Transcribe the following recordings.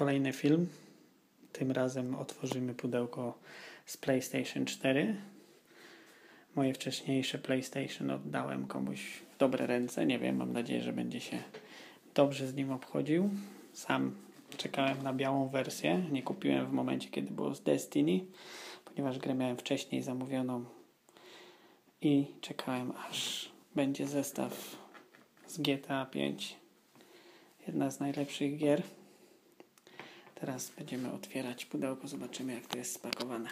kolejny film. Tym razem otworzymy pudełko z PlayStation 4. Moje wcześniejsze PlayStation oddałem komuś w dobre ręce. Nie wiem, mam nadzieję, że będzie się dobrze z nim obchodził. Sam czekałem na białą wersję. Nie kupiłem w momencie, kiedy było z Destiny, ponieważ grę miałem wcześniej zamówioną i czekałem aż będzie zestaw z GTA 5. Jedna z najlepszych gier. Teraz będziemy otwierać pudełko, zobaczymy jak to jest spakowane.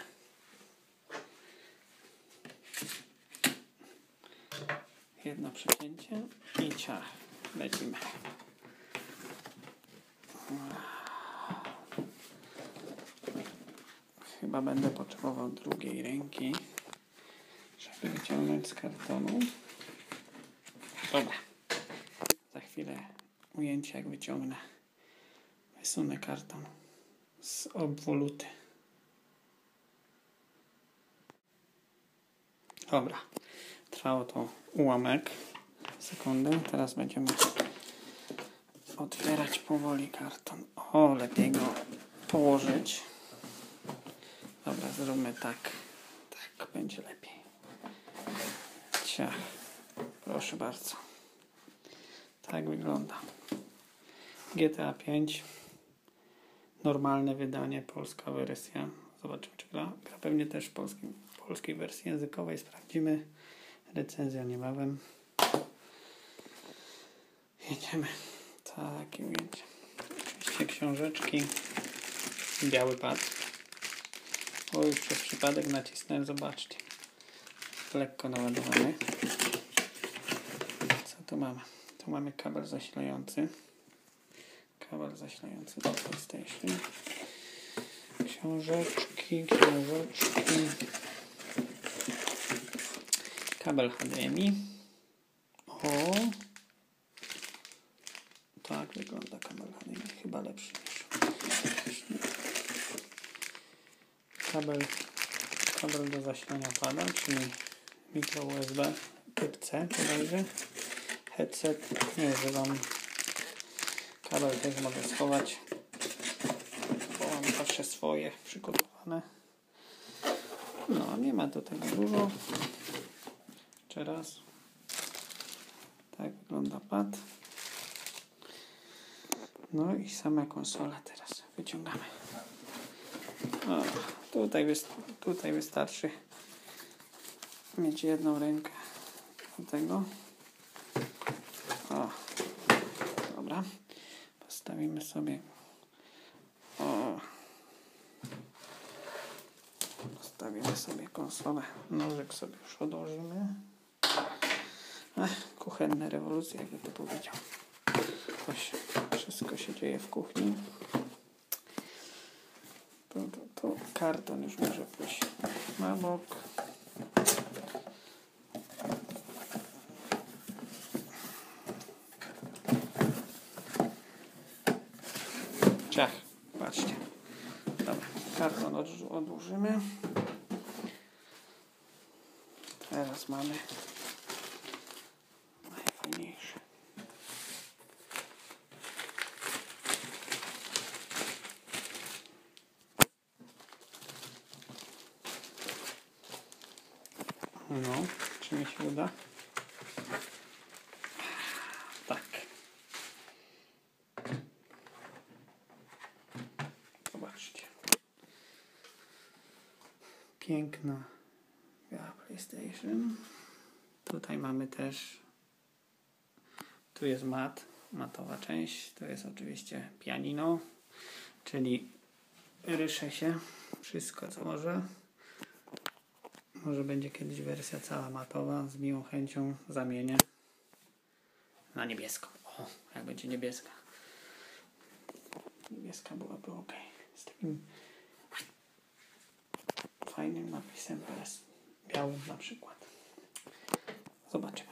Jedno przecięcie i ciach. Lecimy. Chyba będę potrzebował drugiej ręki, żeby wyciągnąć z kartonu. Dobra. Za chwilę ujęcie jak wyciągnę. Wysunę karton z obwoluty. Dobra. Trwało to ułamek sekundy. Teraz będziemy otwierać powoli karton. O, lepiej go położyć. Dobra, zróbmy tak. Tak będzie lepiej. Ciach. Proszę bardzo. Tak wygląda. GTA 5. Normalne wydanie, polska wersja. Zobaczymy, czy gra. Gra pewnie też w polskim, polskiej wersji językowej. Sprawdzimy. Recenzja niebawem. Jedziemy. Takie ujęcie. Oczywiście książeczki. Biały pad. O, już przez przypadek nacisnąłem. Zobaczcie. Lekko naładowany. Co tu mamy? Tu mamy kabel zasilający. Kabel zasilający do PlayStation. Książeczki, książeczki. Kabel HDMI. O! Tak wygląda kabel HDMI. Chyba lepszy niż. Kabel, kabel do zasilania pada, czyli mikro USB typ C bodajże. Headset nie używam. Kabel też mogę schować, bo mam zawsze swoje przygotowane. No, nie ma tu tego dużo. Jeszcze raz. Tak wygląda pad. No i sama konsola teraz wyciągamy. O, tutaj, tutaj wystarczy mieć jedną rękę do tego. O, dobra. Postawimy sobie. O, postawimy sobie konsolę. Nożyk sobie już odłożymy. Ech, kuchenne rewolucje, jakby to powiedział. Coś, wszystko się dzieje w kuchni. Tu karton już może pójść na bok. Ciach, patrzcie. Dobra, karton odłożymy. Teraz mamy najfajniejsze. No, czy mi się uda? Tak. Zobaczcie. Piękna biała PlayStation. Tutaj mamy też tu jest mat, matowa część. To jest oczywiście pianino, czyli rysze się wszystko co może. Może będzie kiedyś wersja cała matowa, z miłą chęcią zamienię na niebieską. O, jak będzie niebieska. Niebieska byłaby ok. Z takim fajnym napisem PS. Białym na przykład. Zobaczymy.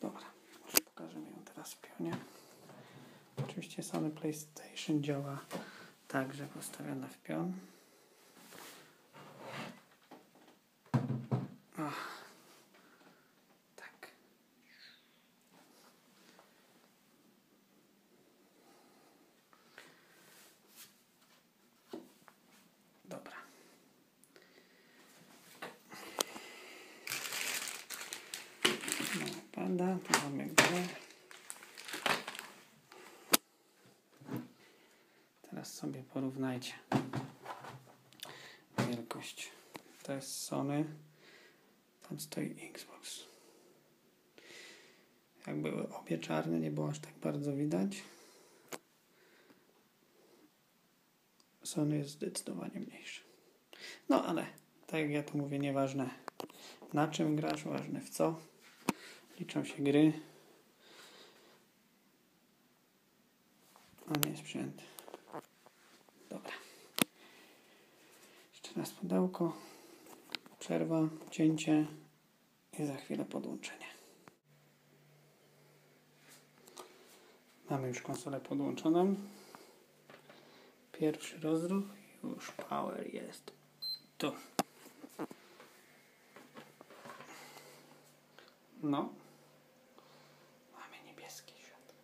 Dobra, może pokażemy ją teraz w pionie. Oczywiście Sony PlayStation działa tak, że postawiona w pion. Ach. Tak. Tu mamy grę. Teraz sobie porównajcie wielkość. To jest Sony, tam stoi Xbox. Jak były obie czarne, nie było aż tak bardzo widać. Sony jest zdecydowanie mniejszy. No ale, tak jak ja tu mówię, nieważne na czym grasz, ważne w co. Liczą się gry, a nie sprzęt. Dobra. Jeszcze raz pudełko, przerwa, cięcie i za chwilę podłączenie. Mamy już konsolę podłączoną. Pierwszy rozruch, już power jest tu. No. Mamy niebieskie światło.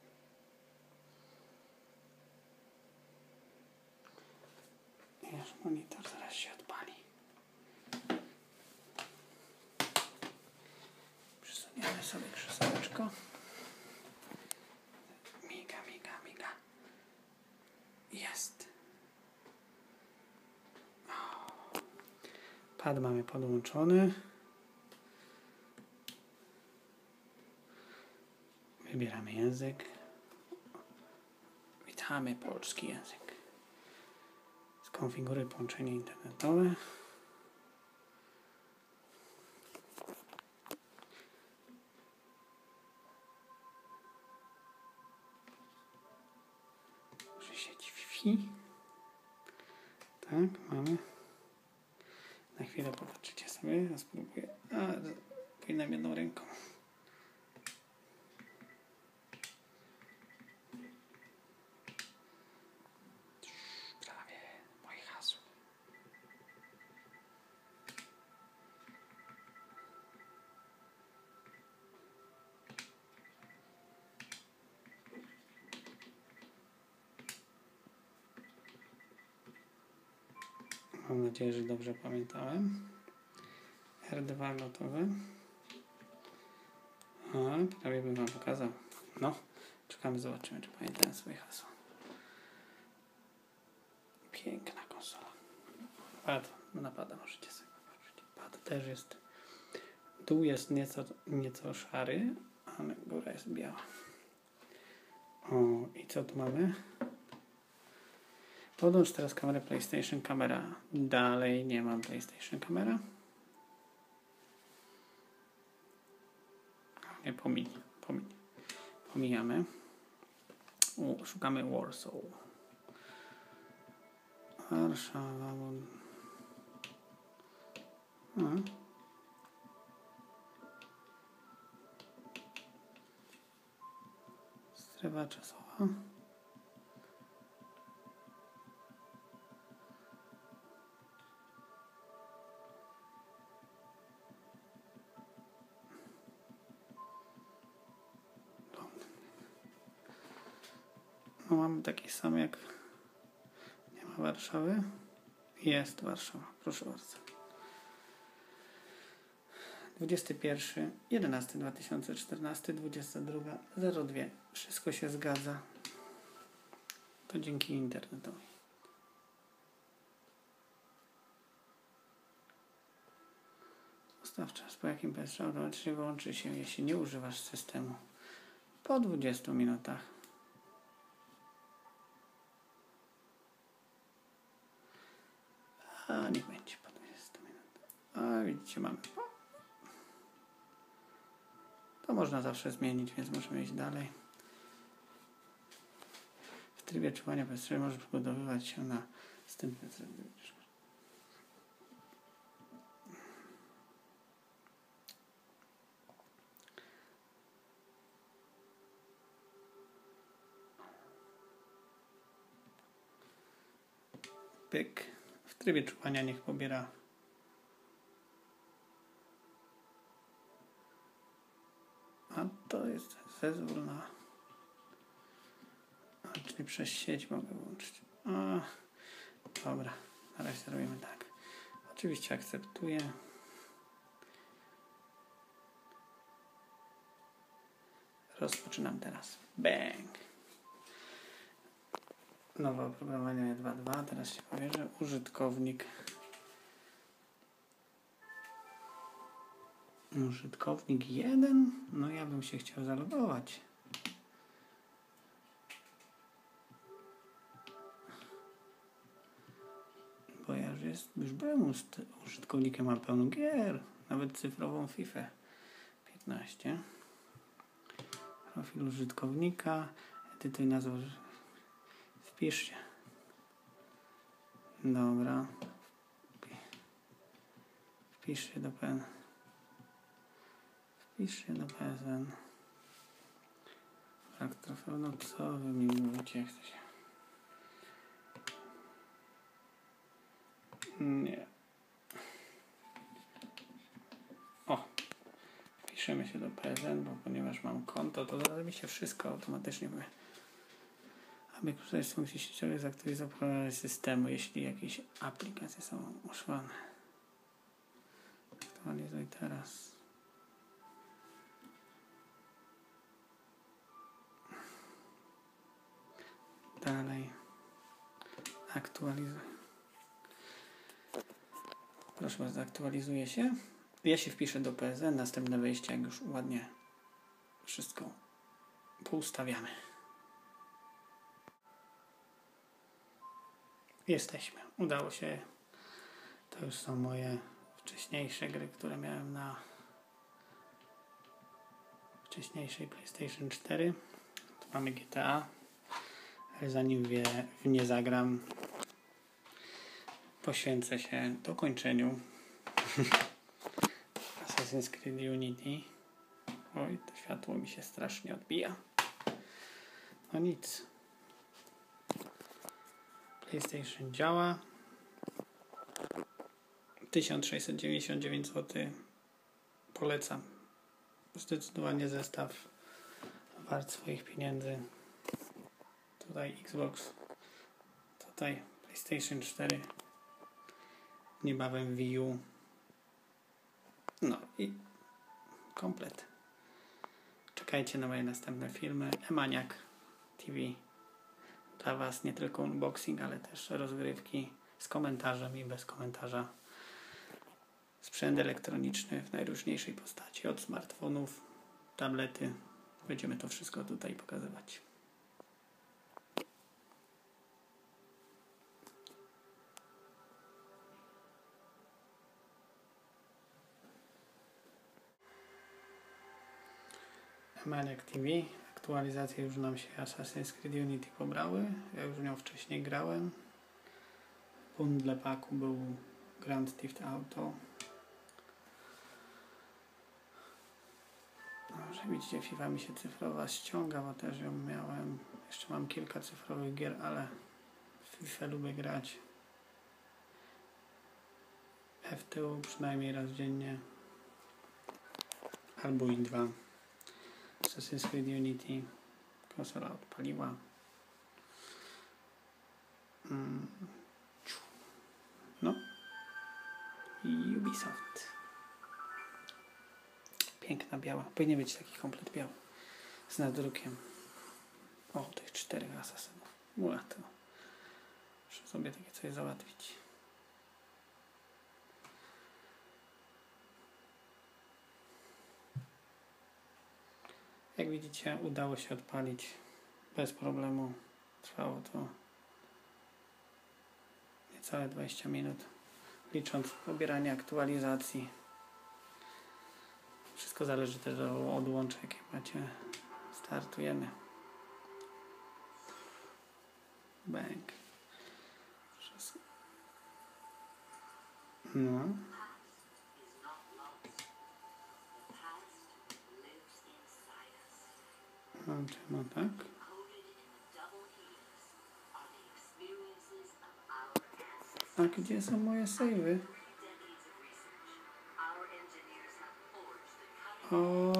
I Monitor zaraz się odpali. Przesuniemy sobie krzesełeczko. Miga, miga, miga. Jest. Pad mamy podłączony. Wybieramy język. Witamy polski język. Skonfiguruj połączenie internetowe. Może sieć Wi-Fi. Tak, mamy. Na chwilę popatrzycie sobie. Ja spróbuję. A, powinnam jedną ręką. Mam nadzieję, że dobrze pamiętałem. R2 gotowe. A, prawie bym Wam pokazał. No, czekamy, zobaczymy, czy pamiętałem swoje hasło. Piękna konsola. Pad, napada, możecie sobie popatrzeć. Pad też jest. Dół jest nieco, nieco szary, ale góra jest biała. O, i co tu mamy? Podłącz teraz kamerę PlayStation kamera. Dalej nie mam PlayStation kamera. Nie, pomiń, pomiń. Pomijamy. U, szukamy Warsaw. Warszawa. A. Strefa czasowa. No mamy taki sam jak nie ma Warszawy. Jest Warszawa, proszę bardzo. 21, 11, 2014, 22, 02. Wszystko się zgadza. To dzięki internetowi. Ustaw czas, po jakim PS automatycznie wyłączy się, jeśli nie używasz systemu. Po 20 minutach. A niech będzie po 20 minutach. A widzicie, mamy. To można zawsze zmienić, więc możemy iść dalej. W trybie czuwania przestrzeni możesz przygotowywać się na wstępne Pyk. Trybie czuwania niech pobiera A to jest zezwól na. A, czyli przez sieć mogę włączyć. A, dobra, na razie zrobimy tak. Oczywiście akceptuję. Rozpoczynam teraz. Bang! Nowe oprogramowanie 2.2. Teraz się powierzę. Użytkownik. Użytkownik 1. No ja bym się chciał zalogować. Bo ja już, jest, już byłem użytkownikiem, mam pełno gier. Nawet cyfrową FIFA 15. Profil użytkownika. Edytuj nazwę. Wpisz się. Dobra. Wpi- Wpisz się do PN. Wpisz się do PSN. Brak trofeu, no co wy mi mówicie, jak to się... Nie. O. Wpiszemy się do PSN, bo ponieważ mam konto, to zaraz mi się wszystko automatycznie powie. Aby korzystać z sieciowych, zaktualizować programy systemu, jeśli jakieś aplikacje są używane. Aktualizuj teraz. Dalej. Aktualizuj. Proszę bardzo, aktualizuje się. Ja się wpiszę do PSN, następne wejście, jak już ładnie wszystko poustawiamy. Jesteśmy. Udało się. To już są moje wcześniejsze gry, które miałem na wcześniejszej PlayStation 4. Tu mamy GTA. Ale zanim w nie zagram, poświęcę się dokończeniu Assassin's Creed Unity. Oj, to światło mi się strasznie odbija. No nic. PlayStation działa. 1699 zł. Polecam. Zdecydowanie zestaw wart swoich pieniędzy. Tutaj Xbox. Tutaj PlayStation 4. Niebawem Wii U. No i komplet. Czekajcie na moje następne filmy. Emaniak TV. Dla Was nie tylko unboxing, ale też rozgrywki z komentarzem i bez komentarza. Sprzęt elektroniczny w najróżniejszej postaci. Od smartfonów, tablety. Będziemy to wszystko tutaj pokazywać. Maniac TV. Aktualizacje już nam się Assassin's Creed Unity pobrały. Ja już w nią wcześniej grałem. W bundle paku był Grand Theft Auto. Dobrze, widzicie, FIFA mi się cyfrowa ściąga, bo też ją miałem. Jeszcze mam kilka cyfrowych gier, ale w FIFA lubię grać. FTU przynajmniej raz dziennie. Albo i dwa. Assassin's Creed Unity. Konsola odpaliła. Mm. No. I Ubisoft. Piękna biała. Powinien być taki komplet biały. Z nadrukiem. O, tych czterech asasynów. To. Muszę sobie takie coś załatwić. Jak widzicie, udało się odpalić bez problemu. Trwało to niecałe 20 minut, licząc pobieranie aktualizacji. Wszystko zależy też od łączek, jakie macie. Startujemy. Bank. Wszystko. No. No, czemu tak? A gdzie są moje savey? O,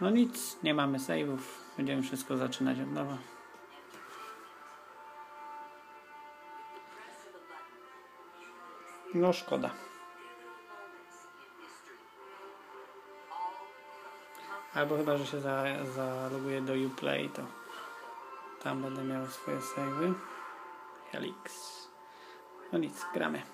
no nic, nie mamy save'ów. Będziemy wszystko zaczynać od nowa. No szkoda. Albo chyba, że się za, zaloguję do Uplay, to tam będę miał swoje savey. Helix. No nic, gramy.